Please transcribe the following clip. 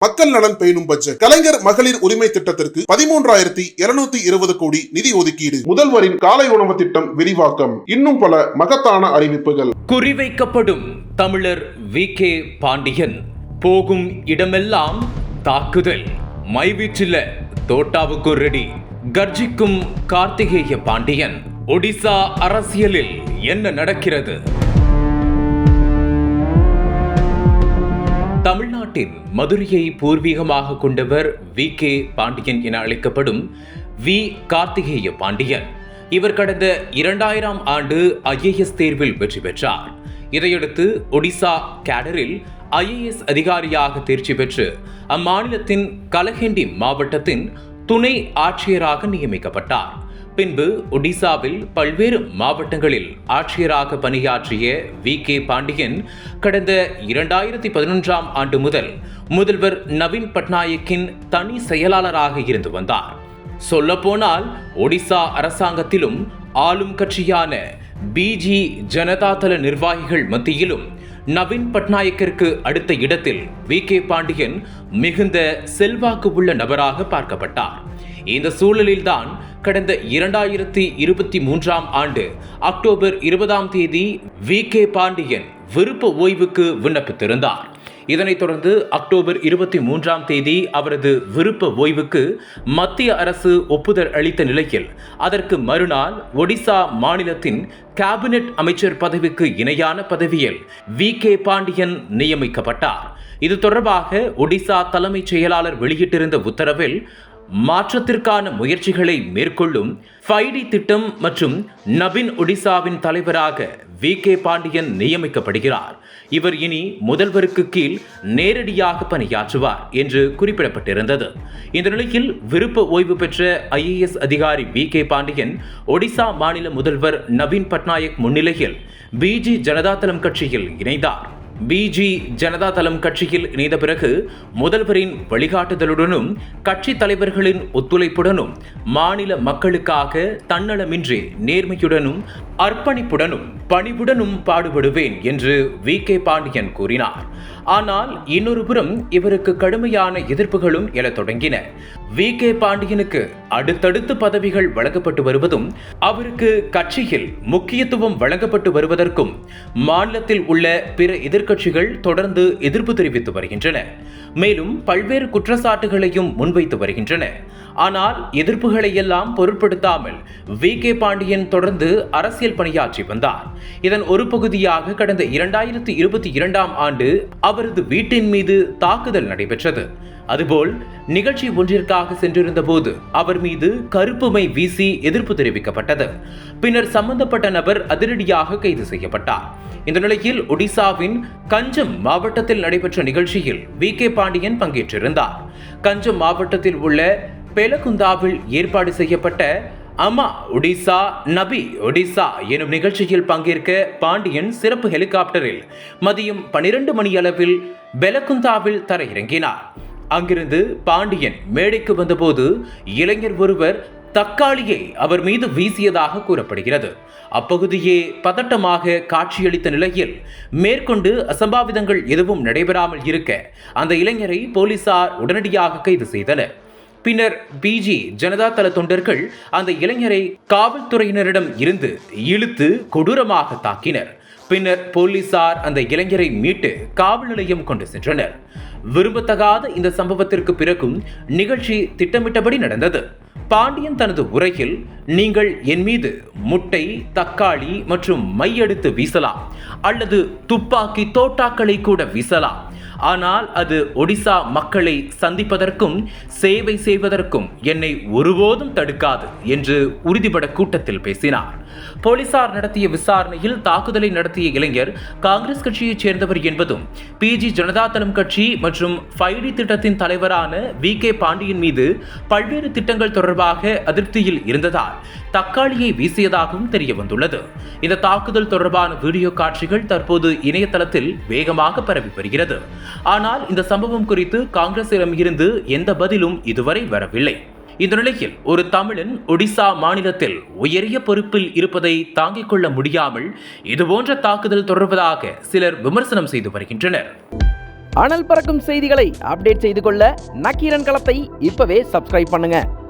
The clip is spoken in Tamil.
மக்கள் நலன் பேணும் பட்ஜெட். கலைஞர் மகளிர் உரிமை திட்டத்திற்கு பதிமூன்றாயிரத்தி இருநூத்தி இருபது கோடி நிதி ஒதுக்கீடு. முதல்வரின் காலை உணவு திட்டம் விரிவாக்கம். இன்னும் பல மகத்தான அறிவிப்புகள். குறிவைக்கப்படும் தமிழர் வி. கே. பாண்டியன். போகும் இடமெல்லாம் தாக்குதல். மைவீற்றில தோட்டாவுக்கு ரெடி. கர்ஜிக்கும் கார்த்திகேய பாண்டியன். ஒடிசா அரசியலில் என்ன நடக்கிறது? தமிழ்நாட்டின் மதுரையை பூர்வீகமாக கொண்டவர் வி கே பாண்டியன் என அழைக்கப்படும் வி கார்த்திகேய பாண்டியன். இவர் கடந்த இரண்டாயிரம் ஆண்டு ஐஏஎஸ் தேர்வில் வெற்றி பெற்றார். இதையடுத்து ஒடிசா கேடரில் ஐஏஎஸ் அதிகாரியாக தேர்ச்சி பெற்று அம்மாநிலத்தின் கலஹெண்டி மாவட்டத்தின் துணை ஆட்சியராக நியமிக்கப்பட்டார். பின்பு ஒடிசாவில் பல்வேறு மாவட்டங்களில் ஆட்சியராக பணியாற்றிய வி கே பாண்டியன் கடந்த இரண்டாயிரத்தி பதினொன்றாம் ஆண்டு முதல் முதல்வர் நவீன் பட்நாயக்கின் தனி செயலாளராக இருந்து வந்தார். சொல்லப்போனால் ஒடிசா அரசாங்கத்திலும் ஆளும் கட்சியான பிஜி ஜனதாதள நிர்வாகிகள் மத்தியிலும் நவீன் பட்நாயக்கிற்கு அடுத்த இடத்தில் வி. கே. பாண்டியன் மிகுந்த செல்வாக்கு உள்ள நபராக பார்க்கப்பட்டார். இந்த சூழலில்தான் கடந்த இரண்டாயிரத்தி இருபத்தி மூன்றாம் ஆண்டு அக்டோபர் இருபதாம் தேதி வி கே பாண்டியன் விருப்ப ஓய்வுக்கு விண்ணப்பித்திருந்தார். இதனைத் தொடர்ந்து அக்டோபர் இருபத்தி மூன்றாம் தேதி அவரது விருப்ப ஓய்வுக்கு மத்திய அரசு ஒப்புதல் அளித்த நிலையில் அதற்கு மறுநாள் ஒடிசா மாநிலத்தின் கேபினெட் அமைச்சர் பதவிக்கு இணையான பதவியில் வி கே பாண்டியன் நியமிக்கப்பட்டார். இது தொடர்பாக ஒடிசா தலைமைச் செயலாளர் வெளியிட்டிருந்த உத்தரவில் மாற்றத்திற்கான முயற்சிகளை மேற்கொள்ளும் ஃபைடி திட்டம் மற்றும் நபின் ஒடிசாவின் தலைவராக வி கே பாண்டியன் நியமிக்கப்படுகிறார். இவர் இனி முதல்வருக்கு கீழ் நேரடியாக பணியாற்றுவார் என்று குறிப்பிடப்பட்டிருந்தது. இந்த நிலையில் விருப்ப ஓய்வு பெற்ற ஐஏஎஸ் அதிகாரி வி கே பாண்டியன் ஒடிசா மாநில முதல்வர் நவீன் பட்நாயக் முன்னிலையில் பிஜி ஜனதாதளம் கட்சியில் இணைந்தார். பிஜி ஜனதா தளம் கட்சியில் இணைந்த பிறகு முதல்வரின் வழிகாட்டுதலுடனும் கட்சி தலைவர்களின் ஒத்துழைப்புடனும் மாநில மக்களுக்காக தன்னலமின்றி நேர்மையுடனும் அர்ப்பணிப்புடனும் பணிவுடனும் பாடுபடுவேன் என்று வி கே பாண்டியன் கூறினார். ஆனால் இன்னொரு புறம் இவருக்கு கடுமையான எதிர்ப்புகளும் எழத் தொடங்கின. வி கே பாண்டியனுக்கு அடுத்தடுத்து பதவிகள் வழங்கப்பட்டு வருவதும் அவருக்கு கட்சியில் முக்கியத்துவம் வழங்கப்பட்டு வருவதற்கும் மாநிலத்தில் உள்ள பிற எதிர்க்கட்சிகள் தொடர்ந்து எதிர்ப்பு தெரிவித்து வருகின்றன. மேலும் பல்வேறு குற்றச்சாட்டுகளையும் முன்வைத்து வருகின்றன. ஆனால் எதிர்ப்புகளை எல்லாம் பொருட்படுத்தாமல் வி. கே. பாண்டியன் தொடர்ந்து அரசியல் பணியாற்றி வந்தார். இதன் ஒரு பகுதியாக கடந்த இரண்டாயிரத்தி இருபத்தி இரண்டாம் ஆண்டு அவரது வீட்டின் மீது தாக்குதல் நடைபெற்றது. அதுபோல் நிகழ்ச்சி ஒன்றிற்காக சென்றிருந்த போது அவர் மீது கருப்புமை வீசி எதிர்ப்பு தெரிவிக்கப்பட்டது. பின்னர் சம்பந்தப்பட்ட நபர் அதிரடியாக கைது செய்யப்பட்டார். இந்த நிலையில் ஒடிசாவின் கஞ்சம் மாவட்டத்தில் நடைபெற்ற நிகழ்ச்சியில் வி. கே. பாண்டியன் பங்கேற்றிருந்தார். கஞ்சம் மாவட்டத்தில் உள்ள பெலகுந்தாவில் ஏற்பாடு செய்யப்பட்ட அம்மா ஒடிசா நபி ஒடிசா எனும் நிகழ்ச்சியில் பங்கேற்க பாண்டியன் சிறப்பு ஹெலிகாப்டரில் மதியம் பனிரெண்டு மணி அளவில் பெலகுந்தாவில் தரையிறங்கினார். அங்கிருந்து பாண்டியன் மேடைக்கு வந்தபோது இளைஞர் ஒருவர் தக்காளியை அவர் மீது வீசியதாக கூறப்படுகிறது. அப்பகுதியே பதட்டமாக காட்சியளித்த நிலையில் மேற்கொண்டு அசம்பாவிதங்கள் எதுவும் நடைபெறாமல் இருக்க அந்த இளைஞரை போலீசார் உடனடியாக கைது செய்தனர். பின்னர் பிஜி ஜனதா தள தொண்டர்கள் அந்த இளைஞரை காவல்துறையினரிடம் இருந்து இழுத்து கொடூரமாக தாக்கினர். பின்னர் போலீசார் அந்த இளைஞரை மீட்டு காவல் நிலையம் கொண்டு சென்றனர். விரும்பத்தகாத இந்த சம்பவத்திற்கு பிறகும் நிகழ்ச்சி திட்டமிட்டபடி நடந்தது. பாண்டியன் தனது உரையில் நீங்கள் என் மீது முட்டை தக்காளி மற்றும் மையெடுத்து வீசலாம் அல்லது துப்பாக்கி தோட்டாக்களை கூட வீசலாம் ஆனால் அது ஒடிசா மக்களை சந்திப்பதற்கும் சேவை செய்வதற்கும் என்னை ஒருபோதும் தடுக்காது என்று உறுதிபட கூட்டத்தில் பேசினார். போலீசார் நடத்திய விசாரணையில் தாக்குதலை நடத்திய இளைஞர் காங்கிரஸ் கட்சியைச் சேர்ந்தவர் என்பதும் பிஜி ஜனதாதளம் கட்சி மற்றும் ஃபைடி திட்டத்தின் தலைவரான வி கே பாண்டியன் மீது பல்வேறு திட்டங்கள் தொடர்பாக அதிருப்தியில் இருந்ததால் தக்காளியை வீசியதாகவும் தெரிய வந்துள்ளது இந்த தாக்குதல் தொடர்பான வீடியோ காட்சிகள் தற்போது இணையதளத்தில் வேகமாக பரவி வருகிறது. ஆனால் இந்த சம்பவம் குறித்து காங்கிரசிடம் இருந்து எந்த பதிலும் இதுவரை வரவில்லை. இந்த நிலையில் ஒரு தமிழன் ஒடிசா மாநிலத்தில் உயரிய பொறுப்பில் இருப்பதை தாங்கிக் கொள்ள முடியாமல் இதுபோன்ற தாக்குதல் தொடர்வதாக சிலர் விமர்சனம் செய்து வருகின்றனர். அனல் பறக்கும் செய்திகளை அப்டேட் செய்து கொள்ள நக்கீரன் களத்தை இப்பவே சப்ஸ்கிரைப் பண்ணுங்க.